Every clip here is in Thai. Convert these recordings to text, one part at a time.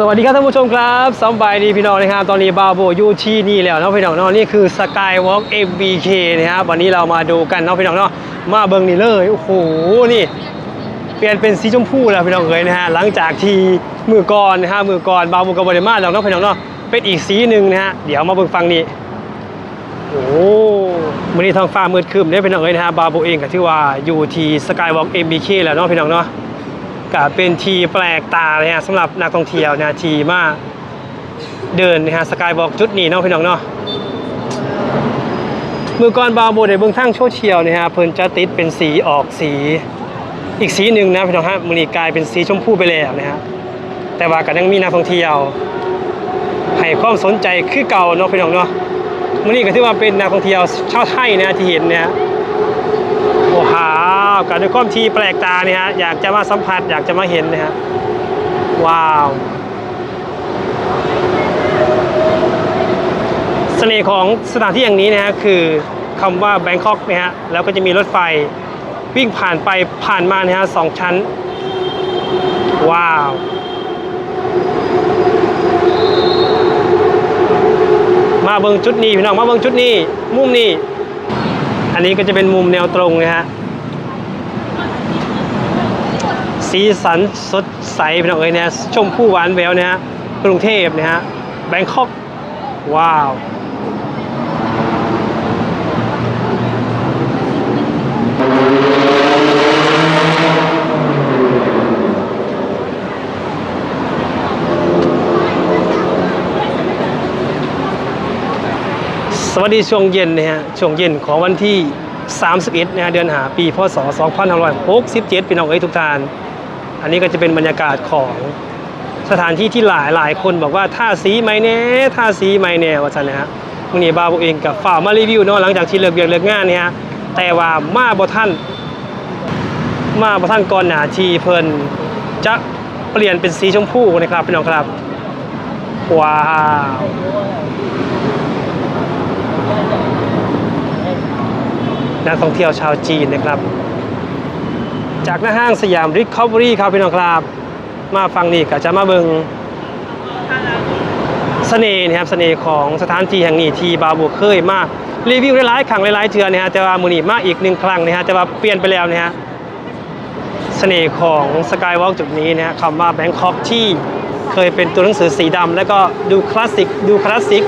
สวัสดีครับท่านผู้ชมครับสบายดีพี่น้องนะครับ ตอนนี้บาโบอยูที่นี่แล้วเนาะพี่น้องเนาะนี่คือ Skywalk MBK นะครับวันนี้เรามาดูกันเนาะพี่น้องเนาะมาเบิ่งนี่เลยโอ้โหนี่ เปลี่ยนเป็นสีชมพูแล้วพี่น้องเอ๋ยนะฮะหลังจากที่มือก่อนนะฮะมือก่อนบาโบกับบริมาแล้วเนาะพี่น้องเนาะเป็นอีกสีหนึ่งนะฮะเดี๋ยวมาเบิ่งฟังนี่โอ้มื่อนี้ท้องฟ้ามืดครึมเนี่ยพี่น้องเอ๋ยนะฮะบาโบเองก็ถือว่าอยู่ที่ Skywalk MBK แล้วเนาะพี่น้องเนาะ ก็เป็นทีแปลกตาเลยฮะสำหรับนักท่องเที่ยวนะทีมาเดินนะฮะสกายบอกจุดนี้เนาะพี่น้องเนาะมือก่อนบาโบในเบื้องทางโซเชียลนะฮะเพิ่นจะติดเป็นสีออกสีอีกสีหนึ่งนะพี่น้องฮะมือนี้กลายเป็นสีชมพูไปแล้วนะฮะแต่ว่าก็ยังมีนักท่องเที่ยวให้ความสนใจคือเก่าเนาะพี่น้องเนาะมือนี้ก็ถือว่าเป็นนักท่องเที่ยวชาวไทยนะที่เห็นเนี่ย หกับด้วยความที่แปลกตาเนี่ยฮะอยากจะมาสัมผัสอยากจะมาเห็นนะฮะว้าว เสน่ห์ของสถานที่อย่างนี้นะฮะคือคำว่าแบงคอกนะฮะแล้วก็จะมีรถไฟวิ่งผ่านไปผ่านมานะฮะสองชั้น ว้าวมาเบิงจุดนี้พี่น้องมาเบิงจุดนี้ มุมนี้ อันนี้ก็จะเป็นมุมแนวตรงนะฮะสีสันสดใสพี่น้องเอ้ยนะชมพู่หวานแววนะฮะกรุงเทพนะฮะแบงคอกว้าว วัสดีช่วงเย็นนะฮะช่วงเย็นของวันที่ 31นะฮะเดือนหาปีพศ2567พี่น้องเอ้ยทุกท่าน อันนี้ก็จะเป็นบรรยากาศของสถานที่ที่หลายหลายคนบอกว่าท่าสีไหมแน่ท่าสีไหมแน่ว่าจันนะฮะวันนี้บาวเองกับฝ่ามารีวิวเนาะหลังจากที่เลิกเบียกเลิกงานเนี่ยฮะแต่ว่ามาบ่ท่านมาบ่ท่านก่อนหนาทีเพิ่นจะเปลี่ยนเป็นสีชมพูนะครับพี่น้องครับว้าว นักท่องเที่ยวชาวจีนนะครับ จากหน้าห้างสยามริค c อรี่ครับพี่น้องครับ มาฟังนี่ก็จะมาเบิงเสน่ห์นะครับเสน่ห์ของสถานที่แห่งนี้ที่บาบูเคยมารีวิวหลายๆครั้งหลายๆเทือนะฮะแต่ว่ามือนี้มาอีกหนึ่งครั้งนะฮะแต่ว่าเปลี่ยนไปแล้วนะฮะเสน่ห์ของสกายวอล์กจุดนี้นะฮะคำว่าแบงคอกที่เคยเป็นตัวหนังสือสีดำแล้วก็ดูคลาสสิกดูคลาสสิก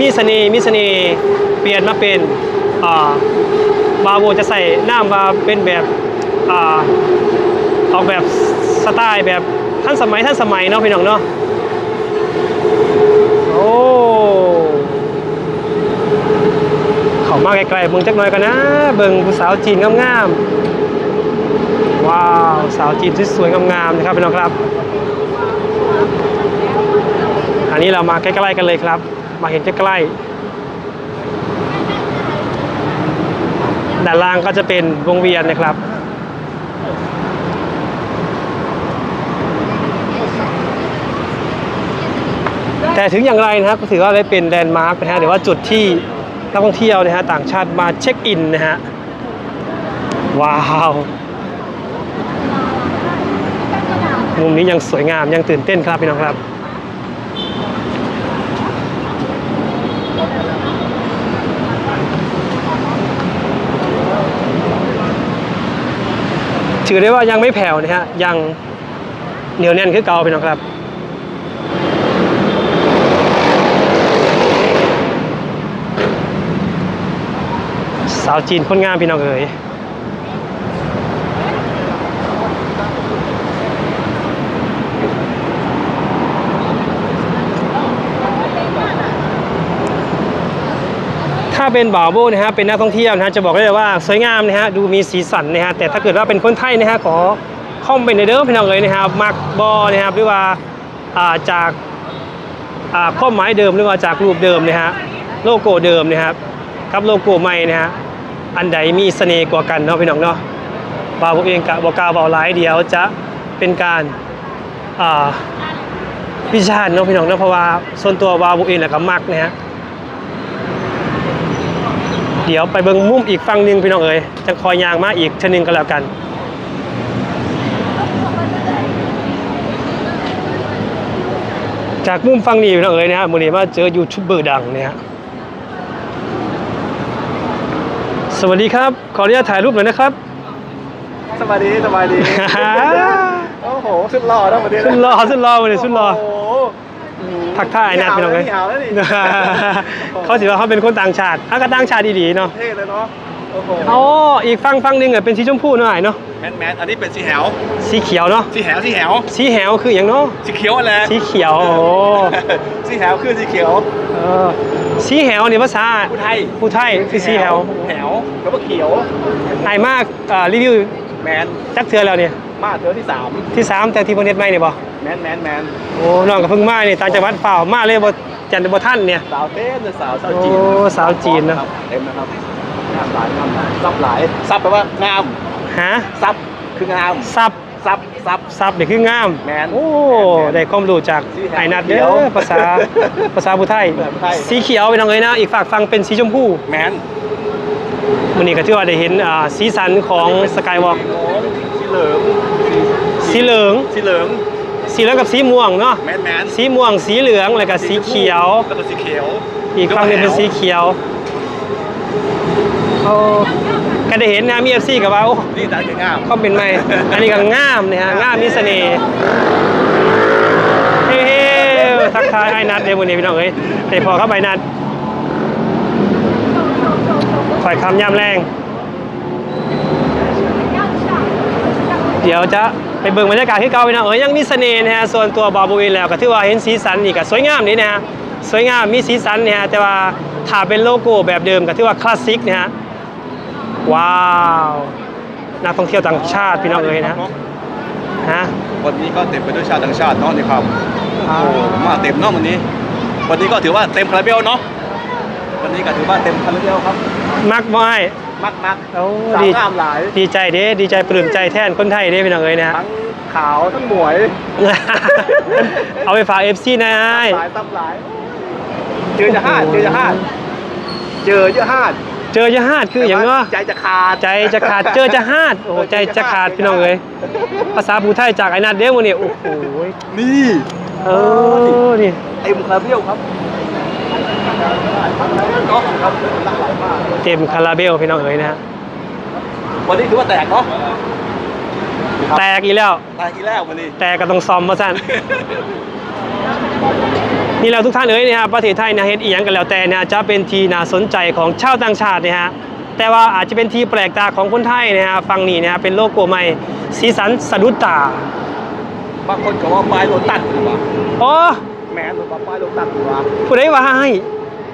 มีเสน่ห์มีเสน่ห์เปลี่ยนมาเป็น บาโวจะใส่หน้ามาเป็นแบบอ่าออกแบบสไตล์แบบท่านสมัยท่านสมัยเนาะพี่น้องเนาะโอ้เข้ามาไกลๆเบิ่งจักหน่อยกันนะ เบิ่งผู้สาวจีนงามๆว้าวสาวจีนที่สวยงามๆนะครับพี่น้องครับ อันนี้เรามาใกล้ๆกันเลยครับ มาเห็นใกล้ๆ ด้านล่างก็จะเป็นวงเวียนนะครับ แต่ถึงอย่างไรนะครับก็ถือว่าได้เป็นแลนด์มาร์กนะฮะหรือว่าจุดที่นักท่องเที่ยวนะฮะต่างชาติมาเช็คอินนะฮะว้าวมุมนี้ยังสวยงามยังตื่นเต้นครับพี่น้องครับ ถือได้ว่ายังไม่แผ่วนะฮะยังเหนียวแน่นคือเก่าไปนะครับสาวจีนคนงามพี่น้องเอ๋ย เป็นบ่าวโบนะฮะเป็นนักท่องเที่ยวนะฮะจะบอกได้เลยว่าสวยงามนะฮะดูมีสีสันนะฮะแต่ถ้าเกิดว่าเป็นคนไทยนะฮะขอคอมเป็นในเด้อพี่น้องเอ๋ยนะครับมักบอนะครับหรือว่าอ่าจากอ่าข้อหมายเดิมหรือว่าจากรูปเดิมนะฮะโลโก้เดิมนะครับกับโลโก้ใหม่นะฮะอันใดมีเสน่ห์กว่ากันเนาะพี่น้องเนาะบ่าวโบเองกะบอกกล้าบอกหลายเดียวจะเป็นการอ่าวิจารณ์เนาะพี่น้องเนาะเพราะว่าส่วนตัวบ่าวโบเองแหละก็มักนะฮะ เดี๋ยวไปเบิ่งมุมอีกฝั่งหนึ่งพี่น้องเอ๋ยจะคอยยางมาอีกเชนึงก็แล้วกันบจากมุมฟังนี่พี่น้องเอ๋ยนะฮะมื้อนี้มาเจอยูทูบเบอร์ดังเนี่ยฮะสวัสดีครับ ขออนุญาตถ่ายรูปหน่อยนะครับสวัสดีสวัสดี โอ้โหสุดหล่อนะวันนี้สุดรอสุดรอวันนี้สุดรอโอ้โห ทักทายนะพี่น้องเอ้ยนี่เอาแล้วนี่เขาสิว่าเขาเป็นคนต่างชาติอากาต่างชาติดีๆเนาะเท่เลยเนาะโอ้โหอ๋ออีกฟังฟังหนึงอะเป็นสีชมพูหน่อยเนาะแมนแมนอันนี้เป็นสีแหวสีเขียวเนาะสีแหวสีแหวสีแหวคืออย่างเนาะสีเขียวอะไรสีเขียวโอ้สีแหวคือสีเขียวเออสีแหวนี่ภาษาผู้ไทยผู้ไทยคือสีแหวแหวแล้วก็เขียวไอมากอ่ารีวิวแมนจักเทือแล้วเนี่ย มาเธอที่สามที่สามแต่ที่ประเทศไม่เนี่ยบ่แมนแมนแมนโอ้น้องก็เพิ่งมาเนี่ยต่างจังหวัดเปล่ามาเลยบ่จันทบ่ท่านเนี่ยสาวเต้นสาวสาวจีนโอ้สาวจีนนะครับเต็มนะครับงามหลายงามหลายซับหลายซับแปลว่างามฮะซับคืองามซับซับซับซับนี่คืองามแม่นโอ้แม่นได้ความรู้จากสีแหวไอ้นัดเขีเด้ยวอภาษาภาษาผู้ไทยภาษาผู้ไทยสีเขียวไปน้องเอ้ยนะอีกฝากฟังเป็นสีชมพูแมนวันนี้ก็ถือว่าได้เห็นอ่าสีสันของสกายวอล์กสีเหลือง สีเหลือง สีเหลืองสีเหลืองกับสีม่วงเนาะแมนแมนสีม่วงสีเหลืองแล้วก็สีเขียว แล้วก็สีเขียว อีกฝั่งหนึงเป็นสีเขียวเอาก็ได้เห็นนะมี FC กับว่าโอ้นี่ตาจะงามเขาเป็นไหมอันนี้ก็งามนะฮะงามมีเสน่ห์เฮ้ๆทักทายไอ้นัดเดี๋ยววันนี้พี่น้องเอ้ยแต่พอเข้าไปนัดฝ่ายคำย่ำแรง เดี๋ยวจะไปเบิ่งบรรยากาศที่เก่าพี่น้องเอ้ยยังมีเสน่ห์นะฮะส่วนตัวบาบูเองแล้วก็ถือว่าเห็นสีสันนี่ก็สวยงามนี่นะฮะสวยงามมีสีสันเนี่ยฮะแต่ว่าถ้าเป็นโลโก้แบบเดิมก็ถือว่าคลาสสิกนะฮะว้าวนักท่องเที่ยวต่างชาติพี่น้องเอ้ยนะฮะวันนี้ก็เต็มไปด้วยชาติต่างชาติเนาะนี่ครับอ่าโอ้มาเต็มเนาะวันนี้ วันนี้ก็ถือว่าเต็มคาราเบลเนาะวันนี้ก็ถือว่าเต็มคาราเบลครับ มักบ่ให้ มักมักโอ้สาวดีงามหลาย ดีใจเด้ดีใจปลื้มใจแทนคนไทยเด้พี่น้องเอ้ยนะฮะ ทั้งขาวทั้งหมวย เอาไปฝาก FC นะไอ้หลายตั้มหลาย เจอจะห้าดเจอจะห้าดเจอจะห้าดเจอจะหาดคืออย่างเนาะใจจะขาดใจจะขาดเจอจะหาดโอ้โหใจจะขาดพี่น้องเอ้ยภาษาภูไทยจากไอ้นัดเด้วันนี้โอ้โหนี่ เออนี่ เต็มคาราเบลครับ เนาะครับหลากหลายมากเต็มคาราเบลพี่น้องเอ้ยนะฮะวันนี้ถือว่าแตกเนาะแตกอีกแล้วแตกอีกแล้ววันนี้แตกก็ต้องซ่อมมาสั้น นี่แล้วทุกท่านเอ้ยนะฮะประเทศไทยนะเฮ็ดอีหยังกันแล้วแต่นะจะเป็นทีน่าสนใจของชาวต่างชาตินะฮะแต่ว่าอาจจะเป็นที่แปลกตาของคนไทยนะฮะฟังนี่นะฮะเป็นโลโก้ใหม่สีสันสะดุดตาบางคนก็ว่าปลายโลตัสหรือเปล่าโอ้แมนหรือว่าปลายโลตัสหรือว่าผู้ใดว่าให้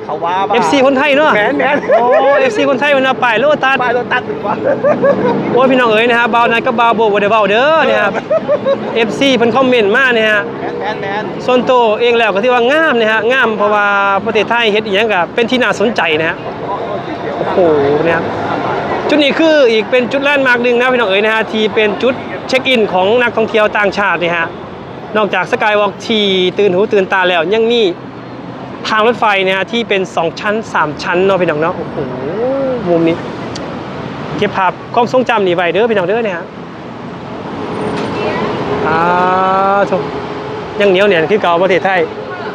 เขาว่าบ้า FC คนไทยเนาะแมนแมน โอ้ FC คนไทยมันเอาไปโลตัสปลายโลตัสหรือว่าโอ้ยพี่น้องเอ๋ยนะฮะบาวนัดกับบาวโบบ่ได้เว้าเด้อเนี่ยครับ FC เพิ่นคอมเมนต์มาเนี่ยฮะแมนแมนแมนส่วนตัวเองแล้วก็ที่ว่างามนะฮะงามเพราะว่าประเทศไทยเฮ็ดอีหยังก็เป็นที่น่าสนใจนะฮะโอ้โหเนี่ยครับจุดนี้คืออีกเป็นจุดแลนด์มาร์คหนึงนะพี่น้องเอ๋ยนะฮะที่เป็นจุดเช็คอินของนักท่องเที่ยวต่างชาตินี่ฮะนอกจากสกายวอล์กที่ตื่นหูตื่นตาแล้วยังมี ทางรถไฟเนี่ยฮะที่เป็น 2 ชั้น 3 ชั้นเนาะพี่น้องเนาะโอ้โหมุมนี้เก็บภาพความทรงจำนี่ไว้เด้อพี่น้องเด้อเนี่ยฮะอ่าทุกยังเหนียวเนี่ยคือเก่าประเทศไทย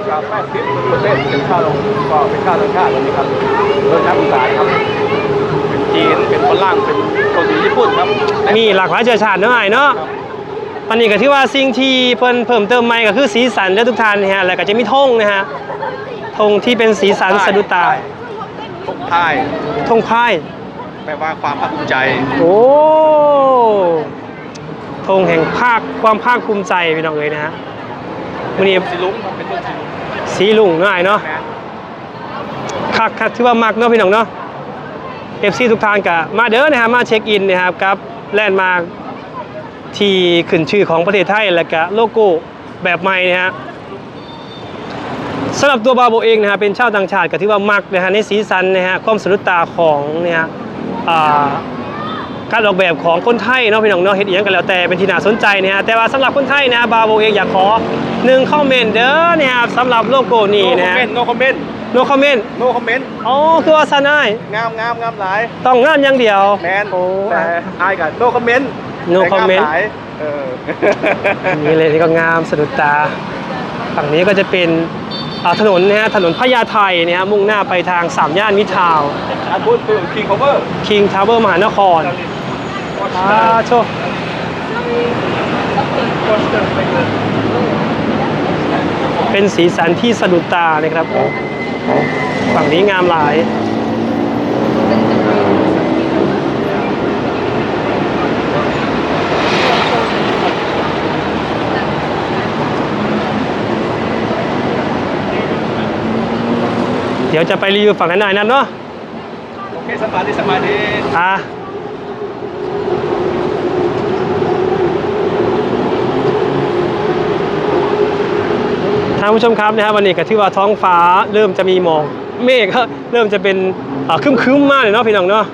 ครับแปดสิบเปอร์เซ็นต์เป็นชาวลงก็เป็นชาวต่างชาติวันนี้ครับโดยนักศึกษาครับ เป็นจีน เป็นฝรั่ง เป็นเกาหลีญี่ปุ่นครับ มีหลากหลายเชื้อชาติเนาะไอ้เนาะตอนนี้ก็ที่ว่าสิ่งที่เพิ่นเพิ่มเติมใหม่ก็คือสีสันเด้อทุกท่านนะฮะแล้วก็จะมีธงนะฮะ ธงที่เป็นสีสันสะดุดตาทุกท่ายธงพายแปลว่าความภาคภูมิใจ โอ้ธงแห่งภาคความภาคภูมิใจพี่น้องเอ้ยนะฮะวันนี้สีลุงครับเป็นต้นสีลุงสีลุงเนาะไอ้เนาะแมนคักคักถือว่ามักเนาะพี่น้องเนาะ FC ทุกท่านก็มาเด้อนะฮะมาเช็คอินนะครับกับแลนด์มาร์คที่ขึ้นชื่อของประเทศไทยและก็โลโก้แบบใหม่นะฮะ สำหรับตัวบาโบเองนะฮะเป็นชาวต่างชาติก็ถือว่ามักนะฮะในสีสันนะฮะความสะดุดตาของเนี่ยฮะอ่าการออกแบบของคนไทยเนาะพี่น้องเนาะเฮ็ดอีหยังกันแล้วแต่เป็นที่น่าสนใจนะฮะแต่ว่าสำหรับคนไทยนะฮะบาโบเองอยากขอหนึ่งคอมเมนต์เด้อเนี่ยครับสำหรับโลโก้นี้นะฮะโนคอมเมนต์ no comment โนคอมเมนต์อ๋อคือว่าซะนายงามงามงามหลาย ต้องงานอย่างเดียว แมนโอ้แต่อายกับโนคอมเมนต์ No comment เออ นี่เลยที่ก็งามสะดุดตา ฝั่งนี้ก็จะเป็นอ่า ถนนนะฮะถนนพญาไทนะฮะมุ่งหน้าไปทางสามย่านมิตรทาวน์อันพูดคือคิงคอเวอร์คิงทาวเวอร์มหานครอ่าโชเป็นสีสันที่สะดุดตานะครับ ฝั่งนี้งามหลาย เดี๋ยวจะไปรีวิวฝั่งนั้นหน่อยนั่นเนาะโอเคสมาธิสมาธิอะท่านผู้ชมครับนะครับวันนี้ก็ที่ว่าท้องฟ้าเริ่มจะมีหมอกเมฆก็เริ่มจะเป็นครึ้มครึ้มๆมากเลยเนาะพี่น้องเนาะ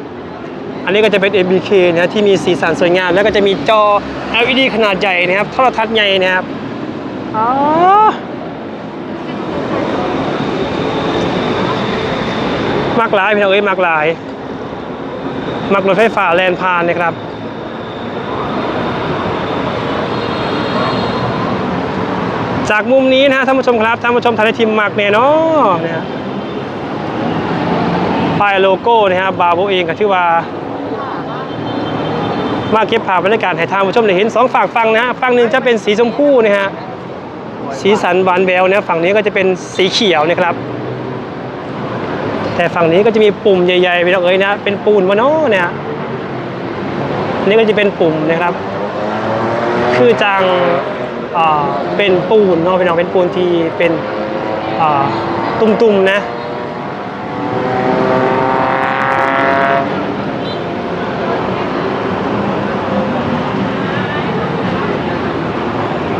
อันนี้ก็จะเป็น MBK นะที่มีสีสันสวยงาม แล้วก็จะมีจอ LED ขนาดใหญ่นะครับโทรทัศน์ใหญ่นะครับอ๋อ มากหลายพี่น้องเอ้ยมากหลายมักรถไฟฟ้าแลนพานนะครับจากมุมนี้นะฮะท่านผู้ชมครับท่านผู้ชมทางทีมมักเนี่ยเนาะนะฮะป้ายโลโก้นะฮะบาโบเองกับที่ว่า มาเก็บภาพบรรยากาศให้ท่านผู้ชมได้เห็นสองฝั่งฟังนะฮะฝั่งหนึ่งจะเป็นสีชมพูนะฮะสีสันหวานแววนะฝั่งนี้ก็จะเป็นสีเขียวนะครับ แต่ฝั่งนี้ก็จะมีปุ่มใหญ่ๆไปแล้วเอ้ยนะ เป็นปูนวะเนาะเนี่ยนี่ก็จะเป็นปุ่มนะครับ คือจังเป็นปูนเนาะพี่น้องเป็นปูนที่เป็นตุ่มๆนะ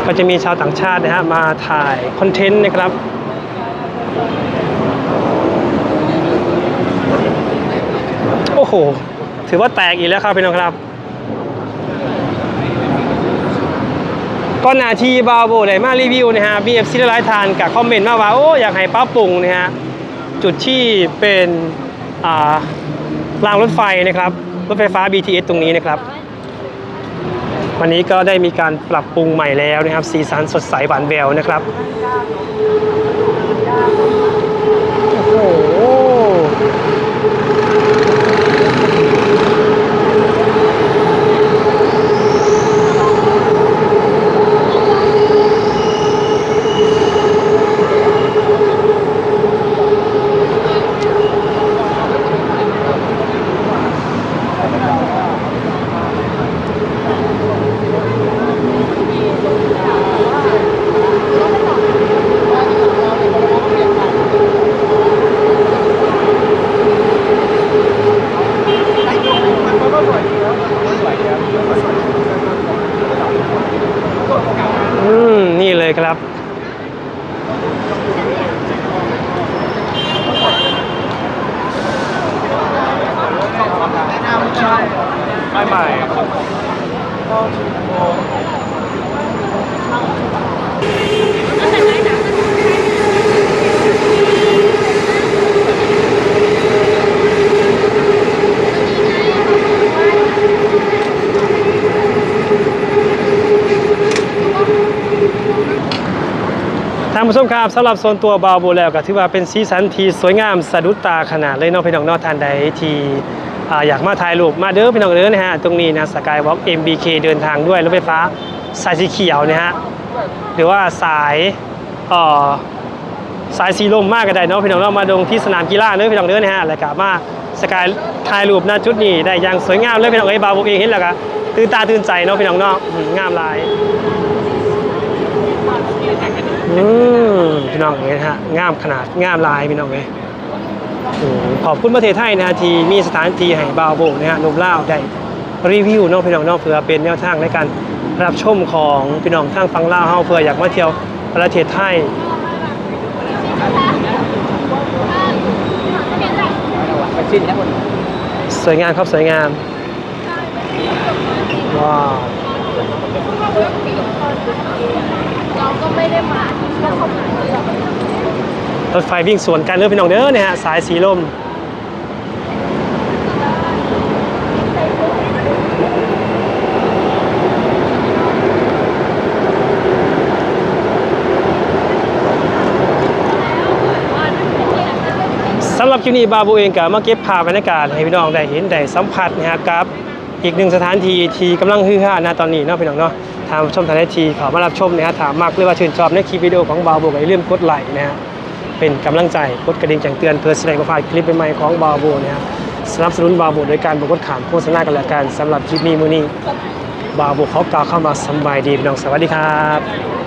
ก็จะมีชาวต่างชาตินะฮะมาถ่ายคอนเทนต์นะครับ โอ้โห ถือว่าแตกอีกแล้วครับพี่น้องครับ ก็นาทีบาโบได้มารีวิวนะฮะ BFC หลายทานกับคอมเมนต์มาว่า โอ้ อยากให้ปรับปรุงนะฮะ จุดที่เป็นอ่ารางรถไฟนะครับ รถไฟฟ้า BTS ตรงนี้นะครับ วันนี้ก็ได้มีการปรับปรุงใหม่แล้วนะครับ สีสันสดใสหวานแววนะครับโอ้โห ผู้ชมครับสำหรับโซนตัวบาโบแล้วก็ถือว่าเป็นสีสันที่สวยงามสะดุดตาขนาดเลยเนาะพี่น้องเนอกทานใดที่อ่าอยากมาถ่ายรูปมาเด้อพี่น้องเด้อนะฮะตรงนี้นะสกายวอล์ก MBK เดินทางด้วยรถไฟฟ้าสายสีเขียวนะฮะหรือว่าสายสายสีลมมากก็ได้เนาะพี่น้องเรามาดงที่สนามกีฬาเด้อพี่น้องเด้อนะฮะแล้วก็มาสกายถ่ายรูปหน้าจุดนี้ได้อย่างสวยงามเลยพี่น้องเอ้ยบาโบเองเห็นแล้วก็ตื่นตาตื่นใจเนาะพี่น้องเนาะอืมงามหลาย อืมพี่น้องเอ้ยนฮะงามขนาดงามลายพี่น้องเอ้ยขอบคุณประเทศไทยนะที่มีสถานที่ให้บาวโบกนะฮะนุ่มเล่าได้รีวิวน้องพี่น้องน้องเพื่อเป็นแนวทางในการรับชมของพี่น้องทางฟังเล่าเฮาเพื่ออยากมาเที่ยวประเทศไทยไปสิ้นนะคนสวยงามครับสวยงามว้าว น้องก็ไม่ได้มาก็เเรื่องรถไฟวิ่งสวนกันเรื่อพี่น้องเด้อเนี่ยฮะสายสีลมสำหรับคลิปนี้บาบูเองกับมาเก็บภาพบรรยากาศให้พี่น้องได้เห็นได้สัมผัสนะครับกับอีกหนึ่งสถานที่ที่กำลังฮือฮานตอนนี้เนาะพี่น้องเนาะ ทางชมทยไอทีขอมารับชมนะฮะถามมากเลยว่าชื่นชอบในคลิปวิดีโอของบาบูก็อย่าลืมกดไลค์นะฮะเป็นกำลังใจกดกระดิ่งแจ้งเตือนเพื่อแสดงความคลิปใหม่ๆของบาบูนะฮะสนับสนุนบาบูโดยการบกดขามโฆษณากันแล้วกันสำหรับคลิปนี้มือนี้บาบูเขากล่าวเข้ามาสบายดีพี่น้องสวัสดีครับ